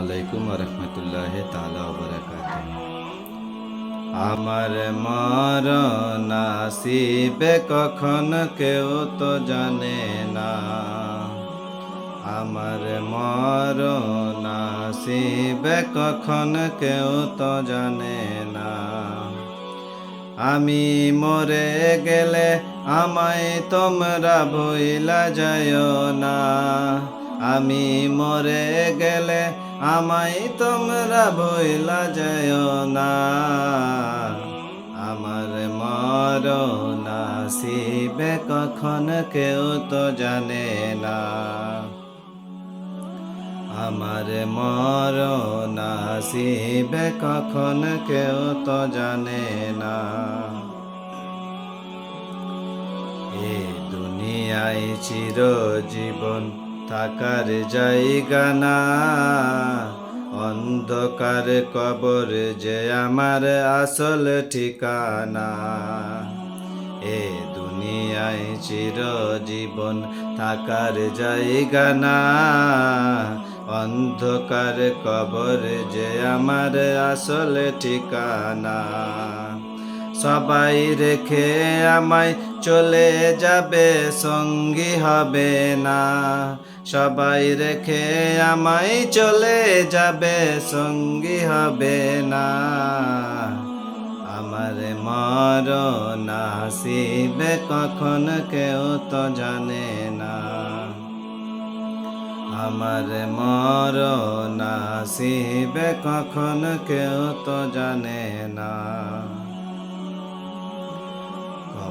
আলাইকুম রহমতুল্লাহ আমার মর নাসিবে কখন কেউ তো জানে না। আমার মর নাসিবে কখন কেউ তো জানে না। আমি মরে গেলে আমায় তোমরা ভইলা যায় না। আমি মরে গেলে আমায় তোমরা ভইলা যায় না। আমার মর নাসিবে কখন কেউ তো জানে না। আমার মর নাসিবে কখন কেউ তো জানে না। এ দুনিয়ায় চির জীবন থাকার জায়গা না। অন্ধকার কবর যে আমার আসল ঠিকানা। এ দুনিয়ায় চির জীবন থাকার জায়গা না। অন্ধকার কবর যে আমার আসল ঠিকানা। সবাই রেখে আমায় চলে যাবে, সঙ্গী হবে না। সবাই রেখে আমায় চলে যাবে, সঙ্গী হবে না। আমার মর নাসিবে কখন কেউ তো জানে না। আমার মর নাসিবে কখন কেউ তো জানে না।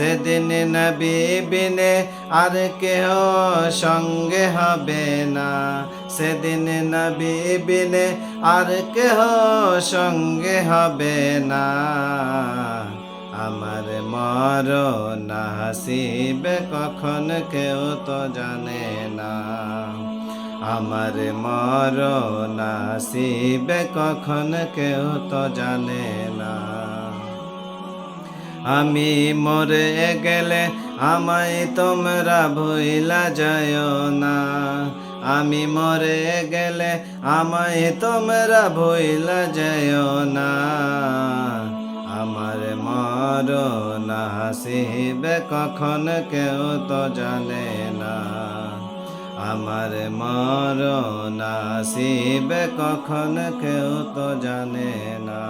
সেদিন নবী বিনে আর কেহ সঙ্গে হবে না। সেদিন নবী বিনে আর কেহ সঙ্গে হবে না। আমার মর না হাসিবে কখন কেউ তো জানে না। আমার মর না নাসিবে কখন কেউ তো জানে না। আমি মরে গেলে আমায় তোমরা ভুইলা যায় না। আমি মরে গেলে আমায় তোমরা ভুইলা যায় না। আমার মর না হাসিবে কখন কেউ তো জানে না। আমার মর নাসিবে কখন কেউ তো জানে না।